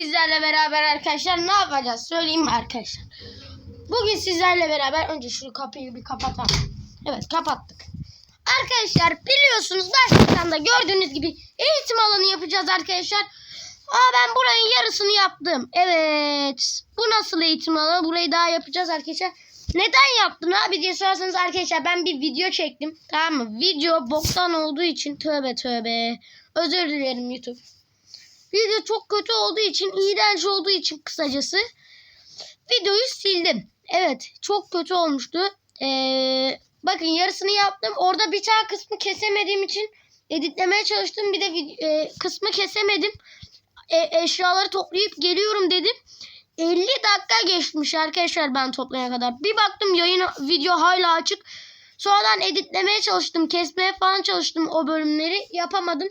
Sizlerle beraber arkadaşlar ne yapacağız? Söyleyeyim arkadaşlar? Bugün sizlerle beraber önce şu kapıyı bir kapatalım. Evet kapattık. Arkadaşlar biliyorsunuz başlıktan da gördüğünüz gibi eğitim alanı yapacağız arkadaşlar. Aa ben buranın yarısını yaptım. Evet. Bu nasıl eğitim alanı? Burayı daha yapacağız arkadaşlar. Neden yaptın abi diye sorarsanız arkadaşlar ben bir video çektim. Tamam mı? Video boktan olduğu için tövbe tövbe. Özür dilerim YouTube. Video çok kötü olduğu için, iğrenç olduğu için kısacası videoyu sildim. Evet, çok kötü olmuştu. Ee, bakın yarısını yaptım. Orada bir tane kısmı kesemediğim için editlemeye çalıştım. Bir de e, kısmı kesemedim. E, eşyaları toplayıp geliyorum dedim. 50 dakika geçmiş arkadaşlar ben toplayana kadar. Bir baktım yayın video hala açık. Sonradan editlemeye çalıştım. Kesmeye falan çalıştım o bölümleri. Yapamadım.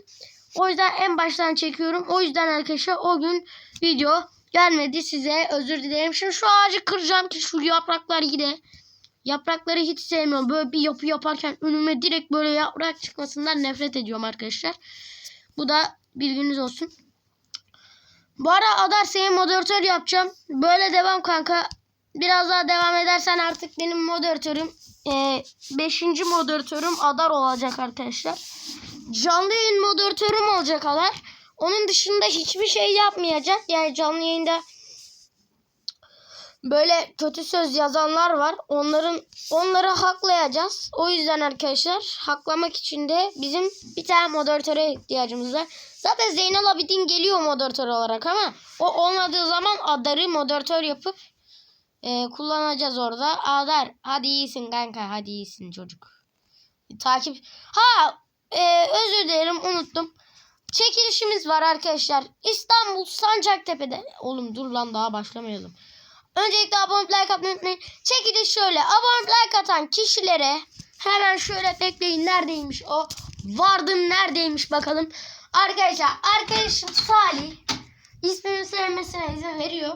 O yüzden en baştan çekiyorum. O yüzden arkadaşlar o gün video gelmedi size. Özür dilerim. Şimdi şu ağacı kıracağım ki şu yapraklar gide. Yaprakları hiç sevmiyorum. Böyle bir yapı yaparken önüme direkt böyle yaprak çıkmasından nefret ediyorum arkadaşlar. Bu da bilginiz olsun. Bu ara Adar seni moderatör yapacağım. Böyle devam kanka. Biraz daha devam edersen artık benim moderatörüm. e, beşinci moderatörüm Adar olacak arkadaşlar. Canlı yayın moderatörüm olacak Adar. Onun dışında hiçbir şey yapmayacak. Yani canlı yayında böyle kötü söz yazanlar var. Onların onları haklayacağız. O yüzden arkadaşlar haklamak için de bizim bir tane moderatöre ihtiyacımız var. Zaten Zeynel Abidin geliyor moderatör olarak ama o olmadığı zaman Adar'ı moderatör yapıp e, kullanacağız orada. Adar hadi iyisin kanka hadi iyisin çocuk. Takip ha e, özür dilerim unuttum. Çekilişimiz var arkadaşlar. İstanbul Sancaktepe'de. Oğlum dur lan daha başlamayalım. Öncelikle abone like atmayı unutmayın. Çekiliş şöyle. Abone like atan kişilere hemen şöyle bekleyin. Neredeymiş o? Vardım neredeymiş bakalım. Arkadaşlar arkadaşım Salih ismini söylemesine izin veriyor.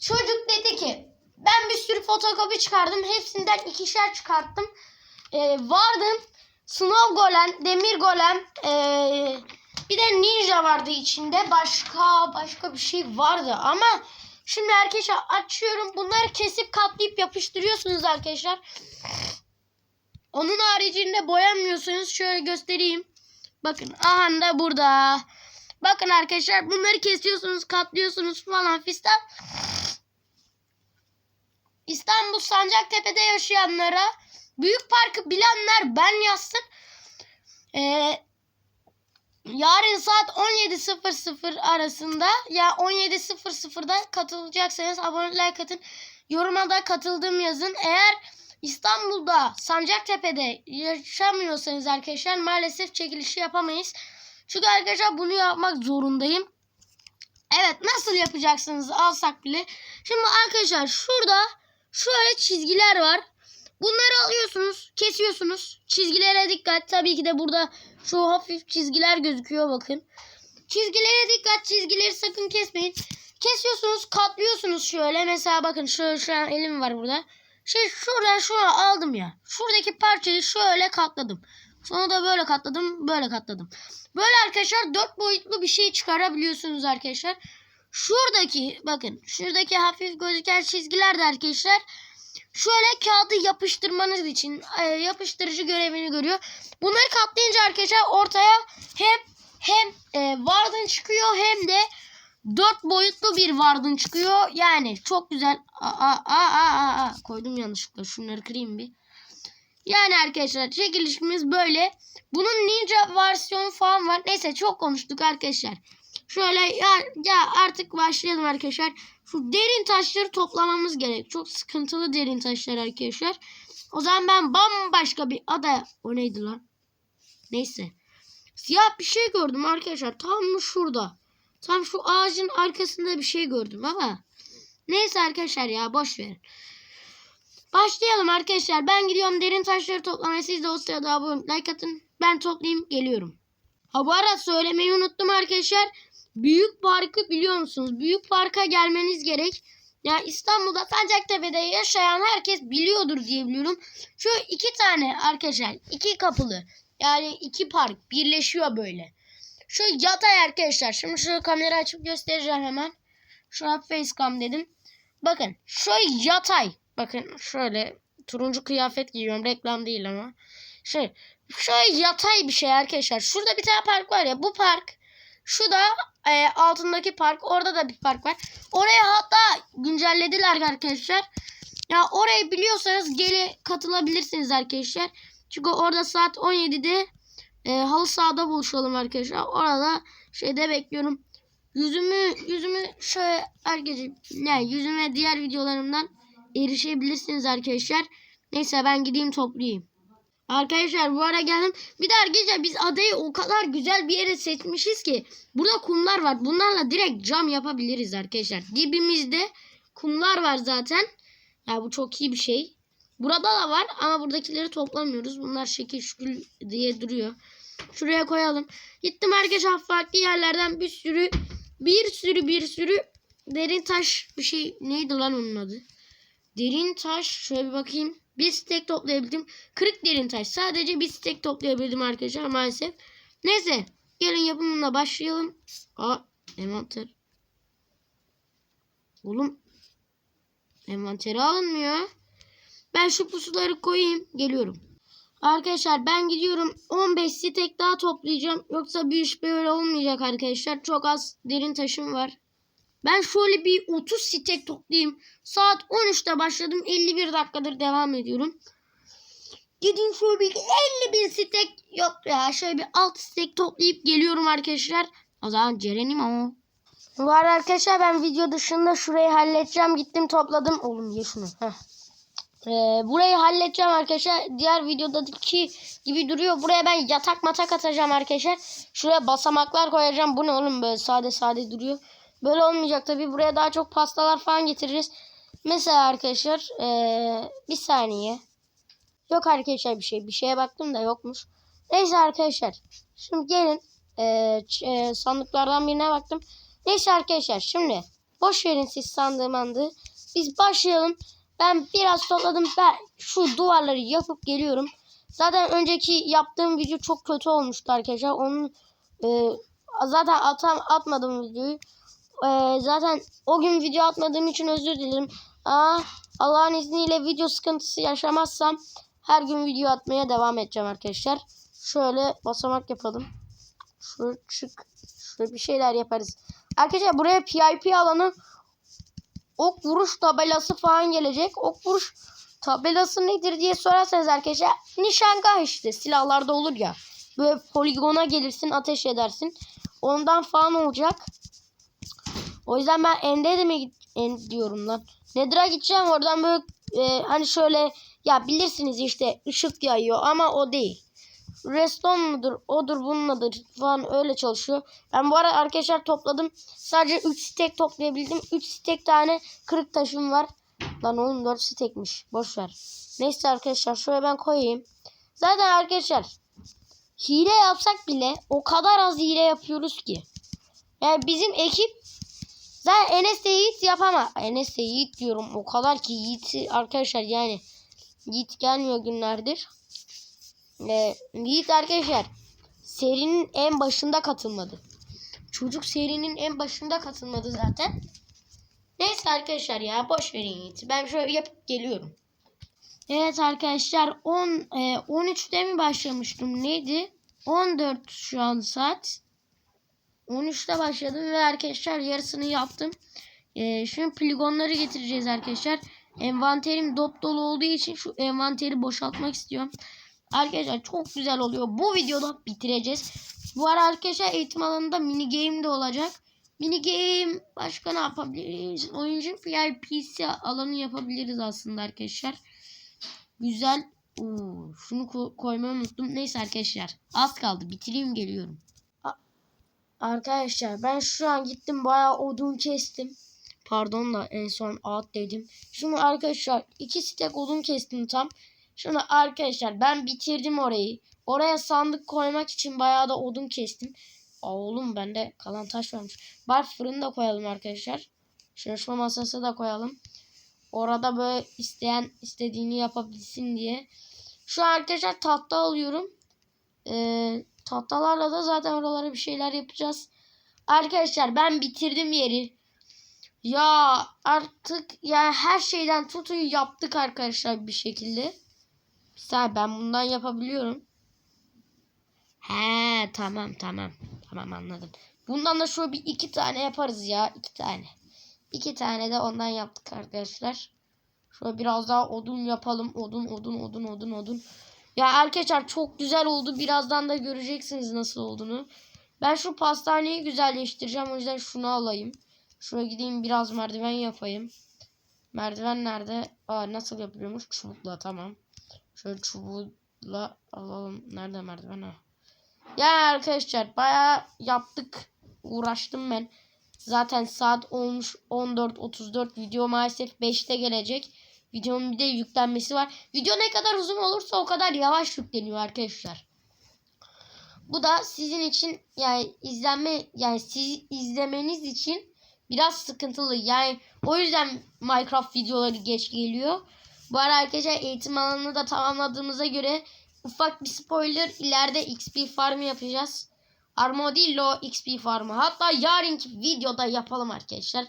Çocuk dedi ki ben bir sürü fotokopi çıkardım. Hepsinden ikişer çıkarttım. Ee, vardım. Snow Golem, Demir Golem, ee, bir de Ninja vardı içinde. Başka başka bir şey vardı ama şimdi arkadaşlar açıyorum. Bunları kesip katlayıp yapıştırıyorsunuz arkadaşlar. Onun haricinde boyamıyorsunuz. Şöyle göstereyim. Bakın aha da burada. Bakın arkadaşlar bunları kesiyorsunuz, katlıyorsunuz falan fistan. İstanbul Sancaktepe'de yaşayanlara Büyük Park'ı bilenler ben yazsın. Ee, yarın saat 17.00 arasında ya 17.00'da katılacaksanız abone like atın. Yoruma da katıldığım yazın. Eğer İstanbul'da Sancaktepe'de yaşamıyorsanız arkadaşlar maalesef çekilişi yapamayız. Çünkü arkadaşlar bunu yapmak zorundayım. Evet nasıl yapacaksınız alsak bile. Şimdi arkadaşlar şurada şöyle çizgiler var. Bunları alıyorsunuz, kesiyorsunuz. Çizgilere dikkat. Tabii ki de burada şu hafif çizgiler gözüküyor bakın. Çizgilere dikkat. Çizgileri sakın kesmeyin. Kesiyorsunuz, katlıyorsunuz şöyle. Mesela bakın şöyle şu an elim var burada. Şey şuradan şuraya aldım ya. Şuradaki parçayı şöyle katladım. Sonra da böyle katladım, böyle katladım. Böyle arkadaşlar dört boyutlu bir şey çıkarabiliyorsunuz arkadaşlar. Şuradaki bakın şuradaki hafif gözüken çizgiler de arkadaşlar şöyle kağıdı yapıştırmanız için e, yapıştırıcı görevini görüyor. Bunları katlayınca arkadaşlar ortaya hem hem e, vardın çıkıyor hem de dört boyutlu bir vardın çıkıyor. Yani çok güzel. Aa, aa, aa, aa. Koydum yanlışlıkla. Şunları kırayım bir. Yani arkadaşlar çekilişimiz böyle. Bunun ninja versiyonu falan var. Neyse çok konuştuk arkadaşlar. Şöyle ya, ya artık başlayalım arkadaşlar. Şu derin taşları toplamamız gerek. Çok sıkıntılı derin taşlar arkadaşlar. O zaman ben bambaşka bir ada... O neydi lan? Neyse. Siyah bir şey gördüm arkadaşlar. Tam şurada. Tam şu ağacın arkasında bir şey gördüm ama. Neyse arkadaşlar ya boş verin. Başlayalım arkadaşlar. Ben gidiyorum derin taşları toplamaya. Siz de o sırada abone like atın. Ben toplayayım geliyorum. Ha bu arada söylemeyi unuttum arkadaşlar. Büyük Park'ı biliyor musunuz? Büyük Park'a gelmeniz gerek. Ya İstanbul'da Sancaktepe'de yaşayan herkes biliyordur diye biliyorum. Şu iki tane arkadaşlar. iki kapılı. Yani iki park birleşiyor böyle. Şu yatay arkadaşlar. Şimdi şu kamera açıp göstereceğim hemen. Şuraya facecam dedim. Bakın şöyle yatay. Bakın şöyle turuncu kıyafet giyiyorum. Reklam değil ama. Şey şöyle yatay bir şey arkadaşlar. Şurada bir tane park var ya. Bu park. Şu da e, altındaki park. Orada da bir park var. Oraya hatta güncellediler arkadaşlar. Ya orayı biliyorsanız gele katılabilirsiniz arkadaşlar. Çünkü orada saat 17'de e, halı sahada buluşalım arkadaşlar. Orada şeyde bekliyorum. Yüzümü yüzümü şöyle her gece ne yüzüme diğer videolarımdan erişebilirsiniz arkadaşlar. Neyse ben gideyim toplayayım. Arkadaşlar bu ara geldim. Bir de arkadaşlar biz adayı o kadar güzel bir yere seçmişiz ki. Burada kumlar var. Bunlarla direkt cam yapabiliriz arkadaşlar. Dibimizde kumlar var zaten. Ya bu çok iyi bir şey. Burada da var ama buradakileri toplamıyoruz. Bunlar şekil şükül diye duruyor. Şuraya koyalım. Gittim arkadaşlar farklı yerlerden bir sürü bir sürü bir sürü derin taş bir şey neydi lan onun adı? Derin taş şöyle bir bakayım. Bir stek toplayabildim. Kırık derin taş. Sadece bir stek toplayabildim arkadaşlar maalesef. Neyse. Gelin yapımına başlayalım. Aa envanter. Oğlum. Envanteri alınmıyor. Ben şu pusuları koyayım. Geliyorum. Arkadaşlar ben gidiyorum. 15 stek daha toplayacağım. Yoksa bir iş böyle olmayacak arkadaşlar. Çok az derin taşım var. Ben şöyle bir 30 stek toplayayım. Saat 13'te başladım. 51 dakikadır devam ediyorum. Gideyim şöyle bir 50 bin stek yok ya. Şöyle bir 6 stek toplayıp geliyorum arkadaşlar. O zaman Ceren'im o. Var arkadaşlar ben video dışında şurayı halledeceğim. Gittim topladım. Oğlum ye şunu. Ee, burayı halledeceğim arkadaşlar. Diğer videodaki gibi duruyor. Buraya ben yatak matak atacağım arkadaşlar. Şuraya basamaklar koyacağım. Bu ne oğlum böyle sade sade duruyor. Böyle olmayacak tabi. Buraya daha çok pastalar falan getiririz. Mesela arkadaşlar ee, bir saniye. Yok arkadaşlar bir şey. Bir şeye baktım da yokmuş. Neyse arkadaşlar. Şimdi gelin. ee, sandıklardan birine baktım. Neyse arkadaşlar şimdi. Boş verin siz sandığım andı. Biz başlayalım. Ben biraz topladım. Ben şu duvarları yapıp geliyorum. Zaten önceki yaptığım video çok kötü olmuştu arkadaşlar. Onun e, zaten atam atmadım videoyu. E, zaten o gün video atmadığım için özür dilerim. Aa, Allah'ın izniyle video sıkıntısı yaşamazsam her gün video atmaya devam edeceğim arkadaşlar. Şöyle basamak yapalım. Şu çık. Şöyle bir şeyler yaparız. Arkadaşlar buraya PIP alanı ok vuruş tabelası falan gelecek. Ok vuruş tabelası nedir diye sorarsanız arkadaşlar nişangah işte silahlarda olur ya. Böyle poligona gelirsin ateş edersin. Ondan falan olacak. O yüzden ben End'e mi git End diyorum lan. Nedir'a gideceğim oradan böyle e, hani şöyle ya bilirsiniz işte ışık yayıyor ama o değil. Reston mudur, odur, bununladır falan öyle çalışıyor. Ben bu ara arkadaşlar topladım. Sadece 3 stek toplayabildim. 3 stek tane kırık taşım var. Lan oğlum 4 stekmiş. Boş ver. Neyse arkadaşlar şöyle ben koyayım. Zaten arkadaşlar hile yapsak bile o kadar az hile yapıyoruz ki. Yani bizim ekip zaten Enes Yiğit yapama. Enes de Yiğit diyorum. O kadar ki Yiğit arkadaşlar yani Yiğit gelmiyor günlerdir. Ee, Yiğit arkadaşlar serinin en başında katılmadı. Çocuk serinin en başında katılmadı zaten. Neyse arkadaşlar ya boş verin Yiğit'i. Ben şöyle yapıp geliyorum. Evet arkadaşlar 10 e, 13'te mi başlamıştım neydi? 14 şu an saat. 13'te başladım ve arkadaşlar yarısını yaptım. E, şimdi poligonları getireceğiz arkadaşlar. Envanterim dop dolu olduğu için şu envanteri boşaltmak istiyorum. Arkadaşlar çok güzel oluyor. Bu videoda bitireceğiz. Bu ara arkadaşlar eğitim alanında mini game de olacak. Mini game başka ne yapabiliriz? Oyuncu VIP'si alanı yapabiliriz aslında arkadaşlar. Güzel. Oo, şunu ko- koymayı unuttum. Neyse arkadaşlar. Az kaldı. Bitireyim geliyorum. Arkadaşlar ben şu an gittim bayağı odun kestim. Pardon da en son out dedim. Şimdi arkadaşlar iki stek odun kestim tam. Şimdi arkadaşlar ben bitirdim orayı. Oraya sandık koymak için bayağı da odun kestim. Aa, oğlum bende kalan taş varmış. Bar fırını da koyalım arkadaşlar. Çalışma masası da koyalım. Orada böyle isteyen istediğini yapabilsin diye. Şu arkadaşlar tahta alıyorum. Ee, tahtalarla da zaten oralara bir şeyler yapacağız. Arkadaşlar ben bitirdim yeri. Ya artık yani her şeyden tutun yaptık arkadaşlar bir şekilde. Saniye ben bundan yapabiliyorum. He tamam tamam. Tamam anladım. Bundan da şöyle bir iki tane yaparız ya. iki tane. İki tane de ondan yaptık arkadaşlar. Şöyle biraz daha odun yapalım. Odun odun odun odun odun. Ya arkadaşlar çok güzel oldu. Birazdan da göreceksiniz nasıl olduğunu. Ben şu pastaneyi güzelleştireceğim. O yüzden şunu alayım. Şuraya gideyim biraz merdiven yapayım. Merdiven nerede? Aa nasıl yapılıyormuş? Çubukla tamam. Şöyle çubukla alalım. Nerede merdiven? Ha. Yani arkadaşlar bayağı yaptık. Uğraştım ben. Zaten saat olmuş 14.34. Video maalesef 5'te gelecek. Videonun bir de yüklenmesi var. Video ne kadar uzun olursa o kadar yavaş yükleniyor arkadaşlar. Bu da sizin için yani izlenme yani siz izlemeniz için biraz sıkıntılı. Yani o yüzden Minecraft videoları geç geliyor. Bu arada arkadaşlar eğitim alanını da tamamladığımıza göre ufak bir spoiler ileride XP farmı yapacağız. Armadillo XP farmı. Hatta yarınki videoda yapalım arkadaşlar.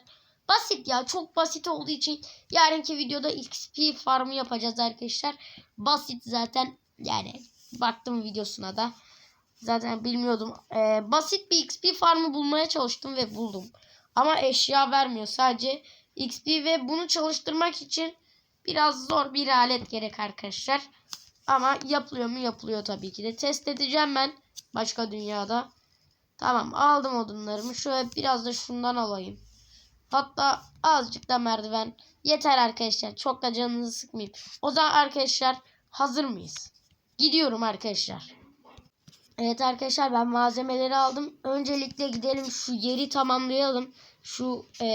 Basit ya çok basit olduğu için yarınki videoda XP farmı yapacağız arkadaşlar. Basit zaten yani baktım videosuna da. Zaten bilmiyordum. Ee, basit bir XP farmı bulmaya çalıştım ve buldum. Ama eşya vermiyor. Sadece XP ve bunu çalıştırmak için biraz zor bir alet gerek arkadaşlar. Ama yapılıyor mu? Yapılıyor tabii ki de. Test edeceğim ben başka dünyada. Tamam aldım odunlarımı. Şöyle biraz da şundan alayım. Hatta azıcık da merdiven. Yeter arkadaşlar. Çok da canınızı sıkmayayım. O zaman arkadaşlar hazır mıyız? Gidiyorum arkadaşlar. Evet arkadaşlar ben malzemeleri aldım. Öncelikle gidelim şu yeri tamamlayalım. Şu e,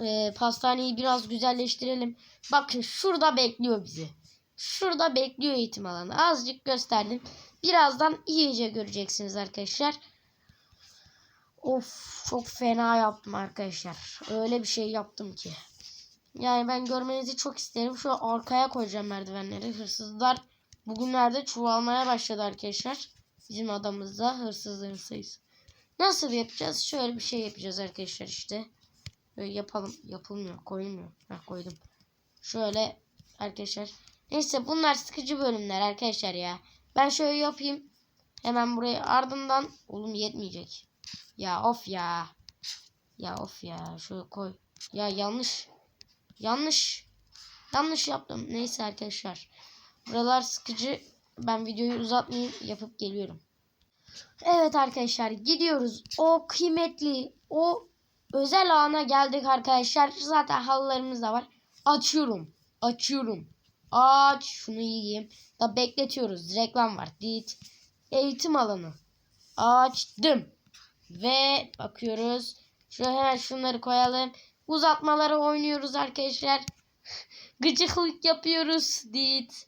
e, pastaneyi biraz güzelleştirelim. Bakın şurada bekliyor bizi. Şurada bekliyor eğitim alanı. Azıcık gösterdim. Birazdan iyice göreceksiniz arkadaşlar. Of çok fena yaptım arkadaşlar. Öyle bir şey yaptım ki. Yani ben görmenizi çok isterim. Şu arkaya koyacağım merdivenleri. Hırsızlar bugünlerde çoğalmaya başladı arkadaşlar. Bizim adamızda hırsızların sayısı. Nasıl yapacağız? Şöyle bir şey yapacağız arkadaşlar işte. Böyle yapalım. Yapılmıyor. Koyulmuyor. Heh, koydum. Şöyle arkadaşlar. Neyse bunlar sıkıcı bölümler arkadaşlar ya. Ben şöyle yapayım. Hemen buraya ardından. Oğlum yetmeyecek. Ya of ya. Ya of ya. Şöyle koy. Ya yanlış. Yanlış. Yanlış yaptım. Neyse arkadaşlar. Buralar sıkıcı. Ben videoyu uzatmayayım. Yapıp geliyorum. Evet arkadaşlar gidiyoruz. O kıymetli, o özel ana geldik arkadaşlar. Zaten halılarımız da var. Açıyorum. Açıyorum. Aç. Şunu yiyeyim. Da bekletiyoruz. Reklam var. Dit. Eğitim alanı. Açtım. Ve bakıyoruz. Şöyle hemen şunları koyalım. Uzatmaları oynuyoruz arkadaşlar. Gıcıklık yapıyoruz. Dit.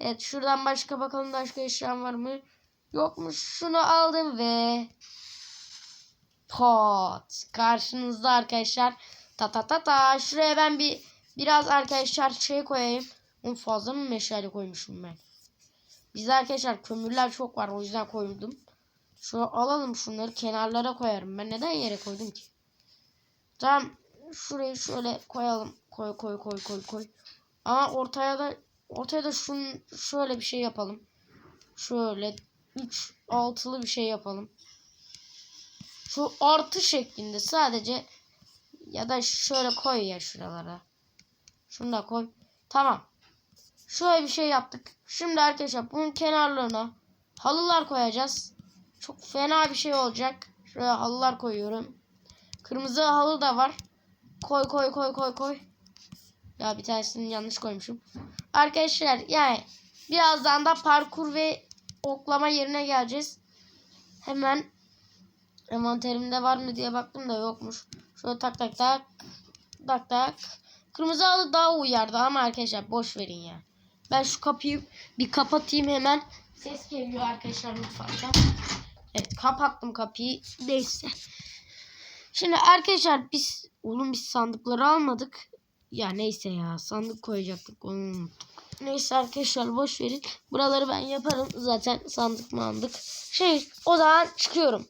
Evet şuradan başka bakalım başka eşyam var mı? Yokmuş. Şunu aldım ve pot. Karşınızda arkadaşlar. Ta ta ta ta. Şuraya ben bir biraz arkadaşlar şey koyayım. Onun fazla mı meşale koymuşum ben? Bizde arkadaşlar kömürler çok var. O yüzden koydum. Şu alalım şunları kenarlara koyarım. Ben neden yere koydum ki? Tamam. Şurayı şöyle koyalım. Koy koy koy koy koy. Ama ortaya da ortaya da şun şöyle bir şey yapalım. Şöyle 3 altılı bir şey yapalım. Şu artı şeklinde sadece ya da şöyle koy ya şuralara. Şunu da koy. Tamam. Şöyle bir şey yaptık. Şimdi arkadaşlar bunun kenarlarına halılar koyacağız. Çok fena bir şey olacak. Şuraya halılar koyuyorum. Kırmızı halı da var. Koy koy koy koy koy. Ya bir tanesini yanlış koymuşum. Arkadaşlar yani birazdan da parkur ve oklama yerine geleceğiz. Hemen envanterimde var mı diye baktım da yokmuş. Şöyle tak tak tak. Tak tak. Kırmızı halı daha uyardı ama arkadaşlar boş verin ya. Ben şu kapıyı bir kapatayım hemen. Ses geliyor arkadaşlar mutfaktan. Evet kapattım kapıyı. Neyse. Şimdi arkadaşlar biz oğlum biz sandıkları almadık. Ya neyse ya sandık koyacaktık onu unuttuk. Neyse arkadaşlar boş verin. Buraları ben yaparım. Zaten sandık mı aldık. Şey o zaman çıkıyorum.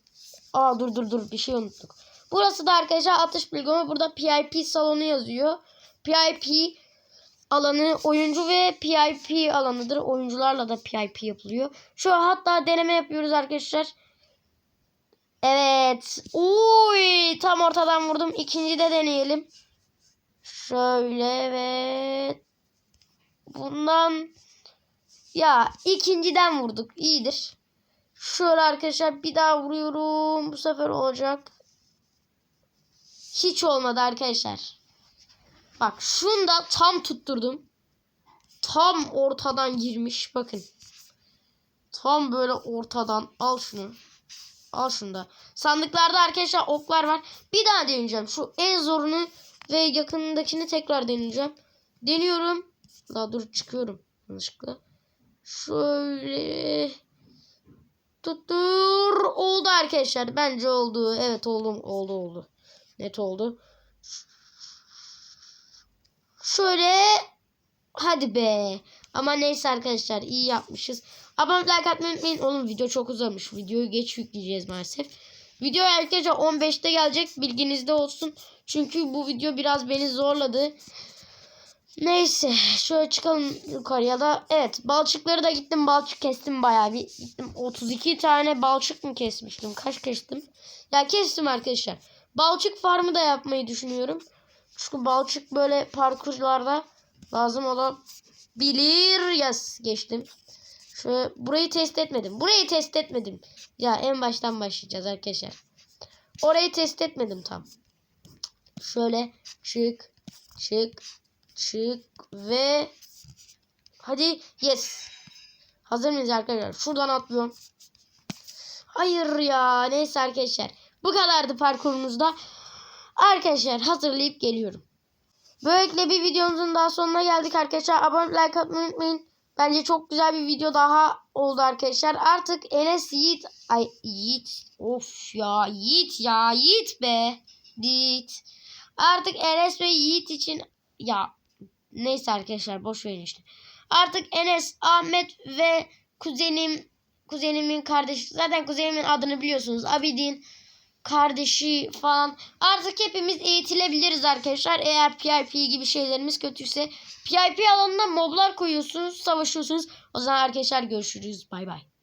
Aa dur dur dur bir şey unuttuk. Burası da arkadaşlar atış poligonu. Burada PIP salonu yazıyor. PIP alanı oyuncu ve PIP alanıdır. Oyuncularla da PIP yapılıyor. Şu hatta deneme yapıyoruz arkadaşlar. Evet. Uy, tam ortadan vurdum. İkinci de deneyelim. Şöyle ve bundan ya ikinciden vurduk. İyidir. Şöyle arkadaşlar bir daha vuruyorum. Bu sefer olacak. Hiç olmadı arkadaşlar. Bak şunu da tam tutturdum. Tam ortadan girmiş. Bakın. Tam böyle ortadan. Al şunu. Al şunu da. Sandıklarda arkadaşlar oklar var. Bir daha deneyeceğim. Şu en zorunu ve yakınındakini tekrar deneyeceğim. Deniyorum. Daha dur çıkıyorum. Yanlışlıkla. Şöyle. Tuttur. Oldu arkadaşlar. Bence oldu. Evet oldu. Oldu oldu. Net oldu. Şöyle. Hadi be. Ama neyse arkadaşlar iyi yapmışız. Abone like atmayı unutmayın. Oğlum video çok uzamış. Videoyu geç yükleyeceğiz maalesef. Video arkadaşlar 15'te gelecek. Bilginizde olsun. Çünkü bu video biraz beni zorladı. Neyse şöyle çıkalım yukarıya da. Evet balçıkları da gittim balçık kestim bayağı bir. Gittim 32 tane balçık mı kesmiştim? Kaç kestim? Ya kestim arkadaşlar. Balçık farmı da yapmayı düşünüyorum. Çünkü balçık böyle parkurlarda lazım olabilir. Yaz geçtim. Şöyle burayı test etmedim. Burayı test etmedim. Ya en baştan başlayacağız arkadaşlar. Orayı test etmedim tam. Şöyle çık çık çık ve hadi yes. Hazır mıyız arkadaşlar? Şuradan atlıyorum. Hayır ya. Neyse arkadaşlar. Bu kadardı parkurumuzda. Arkadaşlar hazırlayıp geliyorum. Böylelikle bir videomuzun daha sonuna geldik arkadaşlar. Abone like atmayı unutmayın. Bence çok güzel bir video daha oldu arkadaşlar. Artık Enes Yiğit ay Yiğit of ya Yiğit ya Yiğit be Yiğit. Artık Enes ve Yiğit için ya neyse arkadaşlar boş verin işte. Artık Enes, Ahmet ve kuzenim kuzenimin kardeşi zaten kuzenimin adını biliyorsunuz. Abidin kardeşi falan. Artık hepimiz eğitilebiliriz arkadaşlar. Eğer PIP gibi şeylerimiz kötüyse. PIP alanına moblar koyuyorsunuz, savaşıyorsunuz. O zaman arkadaşlar görüşürüz. Bay bay.